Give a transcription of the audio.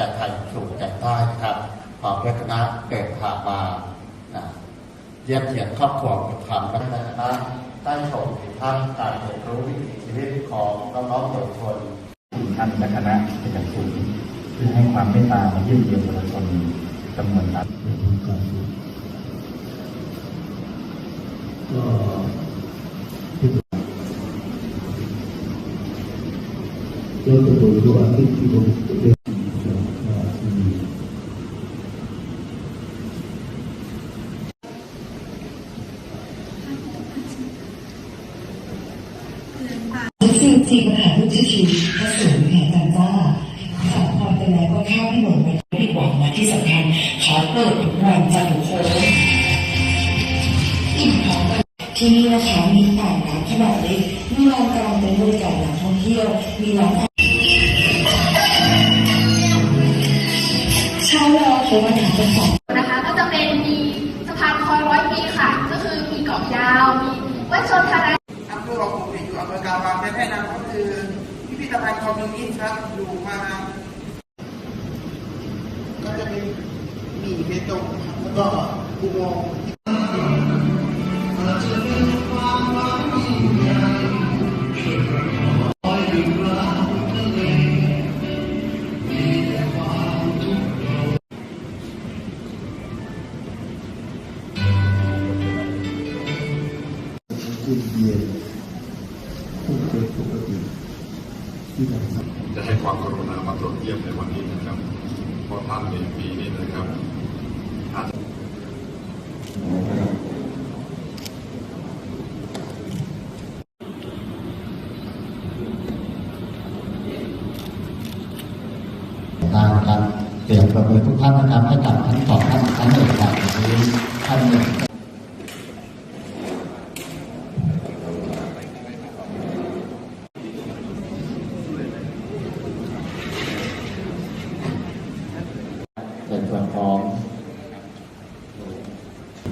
จากไทยสู่จากใต้นะครับขอพระคณะเดินทางมานะเยี่ยมเยียนครอบครัวบุญธรรมและคณะได้ชมถึงท่านการเรียนรู้วิถีชีวิตของน้องๆเยาวชนท่านและคณะเป็นอย่างสูงซึ่งให้ความเมตตามาเยี่ยมเยียนประชาชนจำนวนมากก็ที่เราจะดูดูอาทิตย์ที่ผมเรียนว่ามี ซึ่งจริงปัญหาลูกที่ชีวิตก็สูงแห่งกันจ้าขอพรไปแล้วก็ข้ามให้หมดไม่ผิดหวังนะที่สำคัญขอเปิดทุกวันจันทร์ถึงโค้งอิ่มท้องที่นี่นะคะมีอ่างน้ำขนาดเล็กมีลานกลางเป็นบริการนักท่องเที่ยว มีร้านอาหารเช้าแล้วเขามาถามกันสองนะคะก็จะเป็นมีสะพานคอยร้อยปีค่ะ ก็คือมีเกาะยาว มีวัดชนทารา แต่แม่นำก็คือพิพิธภัณฑ์คอมมิวนิสต์ครับอยู่มาก็จะมีหมี่เบตงครับแล้วก็อุโมงค์ผู้เรียนผู้เปกติที่เราทำจะให้ความกรุณามาตรวจเยี่ยมในวันนี้นะครับเพราะท่านในปีนี้นะครับอาจตามการเตรียมประเมินทุกท่านนะครับให้กับทั้งสองท่านทั้งเอกจากนี้ท่านหนึ่ง เป็นส่วนขอม